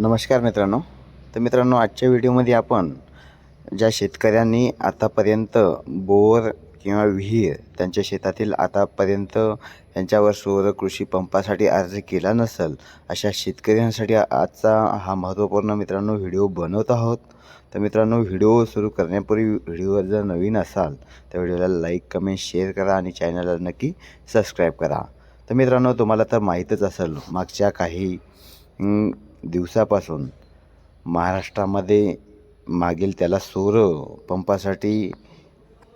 नमस्कार मित्रांनो. तर मित्रांनो आजच्या व्हिडिओमध्ये आपण ज्या शेतकऱ्यांनी आतापर्यंत बोर किंवा विहीर त्यांच्या शेतातील आतापर्यंत त्यांच्यावर सौर कृषी पंपासाठी अर्ज केला नसेल अशा शेतकऱ्यांसाठी आजचा हा महत्त्वपूर्ण मित्रांनो व्हिडिओ बनवत आहोत. तर मित्रांनो व्हिडिओ सुरू करण्यापूर्वी व्हिडिओवर जर नवीन असाल तर व्हिडिओला लाईक कमेंट शेअर करा आणि चॅनलला नक्की सबस्क्राईब करा. तर मित्रांनो तुम्हाला तर माहीतच असेल मागच्या काही दिवसापासून महाराष्ट्रामध्ये मागील त्याला सौर पंपासाठी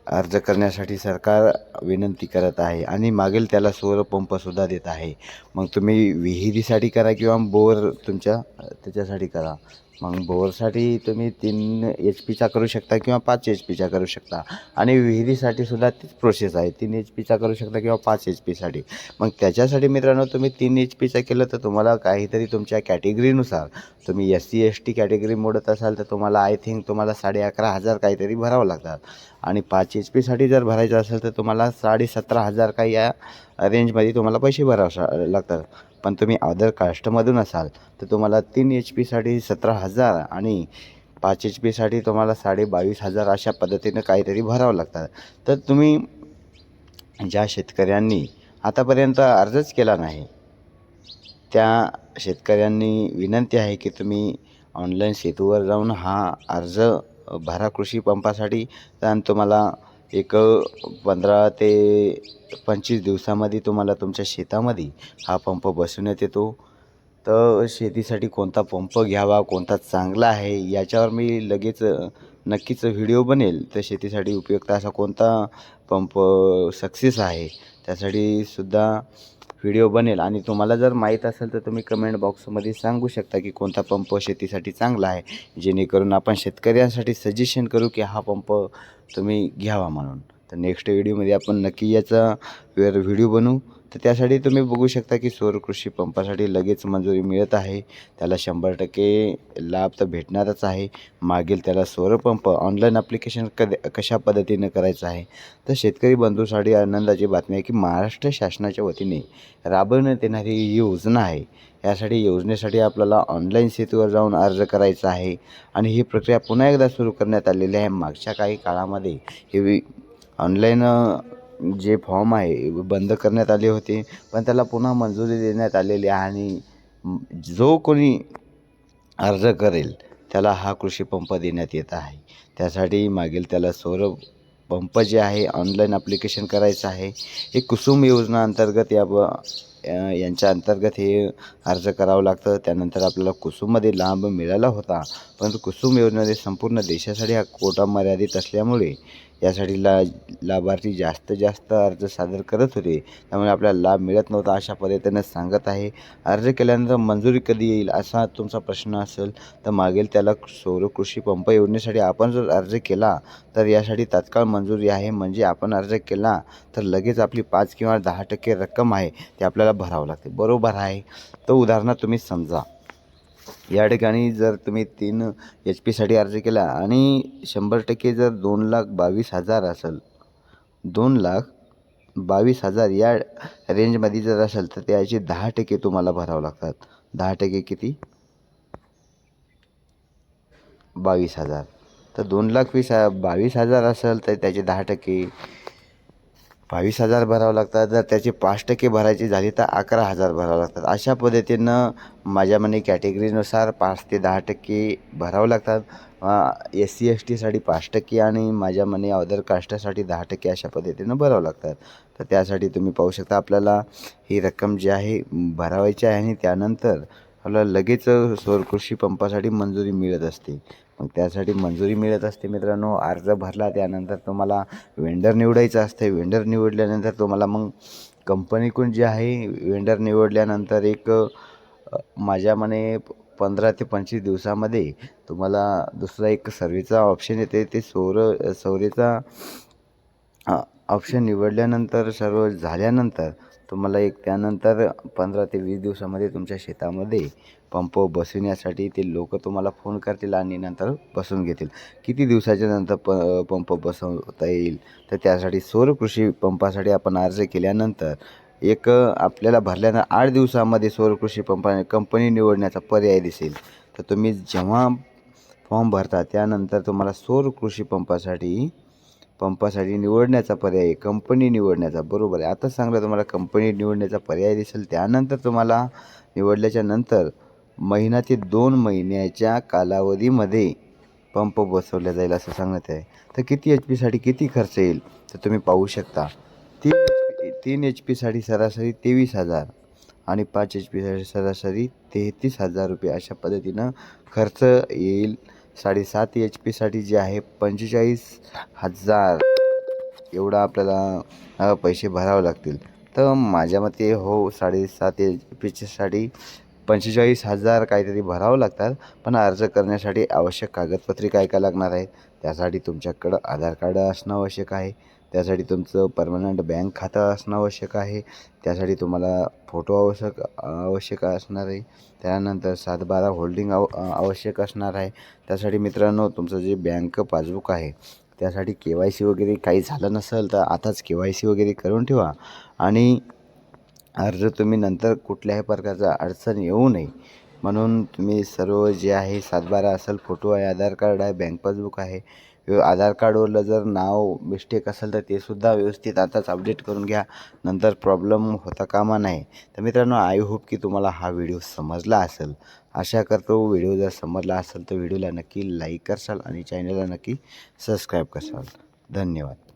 अर्ज करण्यासाठी सरकार विनंती करत आहे आणि मागील त्याला सौर पंपसुद्धा देत आहे. मग तुम्ही विहिरीसाठी करा किंवा बोर तुमच्या त्याच्यासाठी करा. मग बोरसाठी तुम्ही तीन एच पीचा करू शकता किंवा पाच एच पीचा करू शकता. आणि विहिरीसाठी सुद्धा तीच प्रोसेस आहे. तीन एच पीचा करू शकता किंवा पाच एच पीसाठी मग त्याच्यासाठी मित्रांनो तुम्ही तीन एच पीचा केलं तर तुम्हाला काहीतरी तुमच्या कॅटेगरीनुसार तुम्ही S C S T category मोडत असाल तर तुम्हाला आय थिंक तुम्हाला साडे अकरा हजार काहीतरी भरावं लागतात. आणि पाच एच पीसाठी जर भरायचं असेल तर तुम्हाला साडे सतरा हजार काही या रेंजमध्ये तुम्हाला पैसे भरावं लागतात. पण तुम्ही अदर कास्टमधून असाल तर तुम्हाला तीन एच पीसाठी सतरा हजार आणि पाच एच पीसाठी तुम्हाला साडे बावीस हजार अशा पद्धतीनं काहीतरी भरावं लागतात तर तुम्ही ज्या शेतकऱ्यांनी आतापर्यंत अर्जच केला नाही त्या शेतकऱ्यांनी विनंती आहे की तुम्ही ऑनलाईन सेतूवर जाऊन हा अर्ज भरा कृषी पंपासाठी. आणि तुम्हाला एक पंधरा ते पंचवीस दिवसामध्ये तुम्हाला तुमच्या शेतामध्ये हा पंप बसवण्यात येतो. तर शेतीसाठी कोणता पंप घ्यावा कोणता चांगला आहे याच्यावर मी लगेच नक्कीच व्हिडिओ बनेल. तर शेतीसाठी उपयुक्त असा कोणता पंप सक्सेस आहे त्यासाठी सुद्धा व्हिडिओ बनेल. आणि तुम्हाला जर माहीत असेल तर तुम्ही कमेंट बॉक्समध्ये सांगू शकता की कोणता पंप शेतीसाठी चांगला आहे. जेणेकरून आपण शेतकऱ्यांसाठी सजेशन करू की हा पंप तुम्ही घ्यावा म्हणून. तर नेक्स्ट व्हिडिओमध्ये आपण नक्की याचा वेर व्हिडिओ बनवू. तर त्यासाठी तुम्ही बघू शकता की सौर कृषी पंपासाठी लगेच मंजुरी मिळत आहे. त्याला शंभर टक्के लाभ तर भेटणारच आहे. मागील त्याला सौर पंप ऑनलाईन ॲप्लिकेशन कद कशा पद्धतीनं करायचं आहे? तर शेतकरी बंधूसाठी आनंदाची बातमी आहे की महाराष्ट्र शासनाच्या वतीने राबवण्यात येणारी ही योजना आहे. यासाठी योजनेसाठी आपल्याला ऑनलाईन सेतूवर जाऊन अर्ज करायचा आहे. आणि ही प्रक्रिया पुन्हा एकदा सुरू करण्यात आलेली आहे. मागच्या काही काळामध्ये ही ऑनलाईन जे फॉर्म आहे बंद करण्यात आले होते पण त्याला पुन्हा मंजुरी देण्यात आलेली आहे आणि जो कोणी अर्ज करेल त्याला हा कृषी पंप देण्यात येत आहे. त्यासाठी मागील त्याला सौर पंप जे आहे ऑनलाईन ॲप्लिकेशन करायचं आहे. हे कुसुम योजना अंतर्गत या ब यांच्या अंतर्गत हे अर्ज करावं लागतं. त्यानंतर आपल्याला कुसुममध्ये लाभ मिळाला होता. परंतु कुसुम योजनेमध्ये संपूर्ण देशासाठी हा कोटा मर्यादित असल्यामुळे यासाठी ला लाभार्थी जास्त जास्त अर्ज सादर करत होते. त्यामुळे आपल्याला लाभ मिळत नव्हता अशा पद्धतीनं सांगत आहे. अर्ज केल्यानंतर मंजुरी कधी येईल असा तुमचा प्रश्न असेल तर मागील त्याला सौर कृषी पंप योजनेसाठी आपण जर अर्ज केला तर यासाठी तात्काळ मंजुरी आहे. म्हणजे आपण अर्ज केला तर लगेच आपली पाच किंवा दहा टक्के रक्कम आहे ते आपल्याला भरावं लागते. बरोबर आहे. तर उदाहरणार्थ तुम्ही समजा. या ठिकाणी जर तुम्ही तीन एच पीसाठी अर्ज केला आणि शंभर टक्के जर दोन लाख बावीस हजार असेल दोन लाख बावीस हजार या रेंजमध्ये जर असेल तर त्याचे दहा टक्के तुम्हाला भरावं लागतात. दहा टक्के किती? बावीस हजार. तर दोन लाख वीस बावीस हजार असेल तर त्याचे दहा टक्के. बावीस हजार भरावं लागतात. जर त्याचे पाच टक्के भरायचे झाली तर अकरा हजार भरावं लागतात. अशा पद्धतीनं माझ्या म्हणे कॅटेगरीनुसार पाच ते दहा टक्के भरावं लागतात. एस सी एस टीसाठी पाच टक्के आणि माझ्या म्हणे अदर कास्टासाठी दहा टक्के अशा पद्धतीनं भरावं लागतात. तर त्यासाठी तुम्ही पाहू शकता आपल्याला ही रक्कम जी आहे भरावायची आहे आणि त्यानंतर आपल्याला लगेच सौरकृषी पंपासाठी मंजुरी मिळत असते. मग त्यासाठी मंजुरी मिळत असते मित्रांनो. अर्ज भरला त्यानंतर तुम्हाला वेंडर निवडायचं असते वेंडर निवडल्यानंतर तुम्हाला मग कंपनीकडून जे आहे वेंडर निवडल्यानंतर एक माझ्या मने पंधरा ते पंचवीस दिवसामध्ये तुम्हाला दुसरा एक सर्वेचा ऑप्शन येते. ते सौर सौरेचा ऑप्शन निवडल्यानंतर सर्व झाल्यानंतर तुम्हाला एक त्यानंतर पंधरा ते वीस दिवसामध्ये तुमच्या शेतामध्ये पंप बसविण्यासाठी ते लोक तुम्हाला फोन करतील आणि नंतर बसवून घेतील. किती दिवसाच्या नंतर प पंप बसवता येईल? तर त्यासाठी सौर कृषी पंपासाठी आपण अर्ज केल्यानंतर एक आपल्याला भरल्यानं आठ दिवसामध्ये सौर कृषी पंपाने कंपनी निवडण्याचा पर्याय दिसेल. तर तुम्ही जेव्हा फॉर्म भरता त्यानंतर तुम्हाला सौर कृषी पंपासाठी पंपासाठी निवडण्याचा पर्याय आहे कंपनी निवडण्याचा. बरोबर आहे. आता सांगलं तुम्हाला कंपनी निवडण्याचा पर्याय दिसेल. त्यानंतर तुम्हाला निवडल्याच्या नंतर महिना ते दोन महिन्याच्या कालावधीमध्ये पंप बसवला जाईल असं सांगण्यात आहे. तर किती एच पीसाठी किती खर्च येईल? तर तुम्ही पाहू शकता. तीन एच पी तीन एच पीसाठी सरासरी तेवीस हजार आणि पाच एच पीसाठी सरासरी तेहतीस हजार रुपये अशा पद्धतीनं खर्च येईल. साडेसात एच पीसाठी जे आहे पंचेचाळीस हजार. एवढा आपल्याला पैसे भरावे लागतील. तर माझ्या मते हो साडेसात एच पीच्यासाठी पंचेचाळीस हजार काहीतरी भरावं लागतात. पण अर्ज करण्यासाठी आवश्यक कागदपत्रे काय काय लागणार आहेत? त्यासाठी तुमच्याकडं आधार कार्ड असणं आवश्यक आहे. त्यासाठी तुमचं परमनंट बँक खातं असणं आवश्यक आहे. त्यासाठी तुम्हाला फोटो आवश्यक आवश्यक असणार आहे. त्यानंतर सात बारा होल्डिंग आव आवश्यक असणार आहे. त्यासाठी मित्रांनो तुमचं जे बँक पासबुक आहे त्यासाठी के वाय सी वगैरे काही झालं नसेल तर आताच के वाय सी वगैरे करून ठेवा. आणि अर्ज तुम्ही नंतर कुठल्याही प्रकारचा अडचण येऊ नये. म्हणून तुम्ही सर्व जे आहे सातबारा असेल फोटो आहे आधार कार्ड आहे बँक पासबुक आहे व्यव- आधार कार्डवरलं जर नाव मिस्टेक असेल तर ते सुद्धा व्यवस्थित आताच अपडेट करून घ्या. नंतर प्रॉब्लेम होता कामा नाही तर मित्रांनो आय होप की तुम्हाला हा व्हिडिओ समजला असेल. आशा करतो व्हिडिओ जर समजला असेल तर व्हिडिओला नक्की लाईक करसाल आणि चॅनलला नक्की सबस्क्राईब करसाल धन्यवाद.